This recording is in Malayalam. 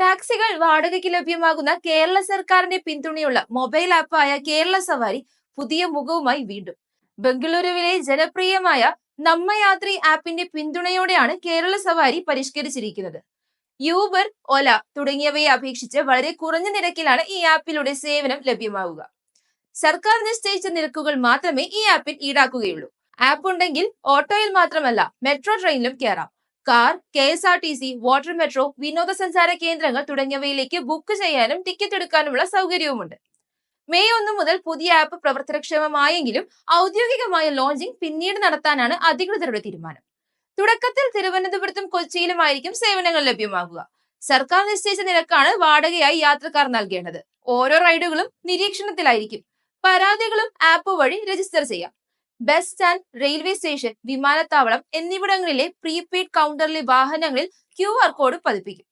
ടാക്സികൾ വാടകയ്ക്ക് ലഭ്യമാകുന്ന കേരള സർക്കാരിന്റെ പിന്തുണയുള്ള മൊബൈൽ ആപ്പായ കേരള സവാരി പുതിയ മുഖവുമായി വീണ്ടും. ബംഗളൂരുവിലെ ജനപ്രിയമായ നമ്മയാത്രി ആപ്പിന്റെ പിന്തുണയോടെയാണ് കേരള സവാരി പരിഷ്കരിച്ചിരിക്കുന്നത്. യൂബർ ഒല തുടങ്ങിയവയെ അപേക്ഷിച്ച് വളരെ കുറഞ്ഞ നിരക്കിലാണ് ഈ ആപ്പിലൂടെ സേവനം ലഭ്യമാവുക. സർക്കാർ നിശ്ചയിച്ച നിരക്കുകൾ മാത്രമേ ഈ ആപ്പിൽ ഈടാക്കുകയുള്ളൂ. ആപ്പ് ഉണ്ടെങ്കിൽ ഓട്ടോയിൽ മാത്രമല്ല മെട്രോ ട്രെയിനിലും കയറാം car K S R T C water metro വിനോദസഞ്ചാര കേന്ദ്രങ്ങൾ തുടങ്ങിയവയിലേക്ക് ബുക്ക് ചെയ്യാനും ടിക്കറ്റ് എടുക്കാനുമുള്ള സൗകര്യവുമുണ്ട്. മെയ് ഒന്ന് മുതൽ പുതിയ ആപ്പ് പ്രവർത്തനക്ഷമമായെങ്കിലും ഔദ്യോഗികമായ ലോഞ്ചിംഗ് പിന്നീട് നടത്താനാണ് അധികൃതരുടെ തീരുമാനം. തുടക്കത്തിൽ തിരുവനന്തപുരത്തും കൊച്ചിയിലുമായിരിക്കും സേവനങ്ങൾ ലഭ്യമാകുക. സർക്കാർ നിശ്ചയിച്ച നിരക്കാണ് വാടകയായി യാത്രക്കാർ നൽകേണ്ടത്. ഓരോ റൈഡുകളും നിരീക്ഷണത്തിലായിരിക്കും. പരാതികളും ആപ്പ് വഴി രജിസ്റ്റർ ചെയ്യാം. ബസ് സ്റ്റാൻഡ് റെയിൽവേ സ്റ്റേഷൻ വിമാനത്താവളം എന്നിവിടങ്ങളിലെ പ്രീപെയ്ഡ് കൗണ്ടറിലെ വാഹനങ്ങളിൽ ക്യു ആർ കോഡ് പതിപ്പിക്കും.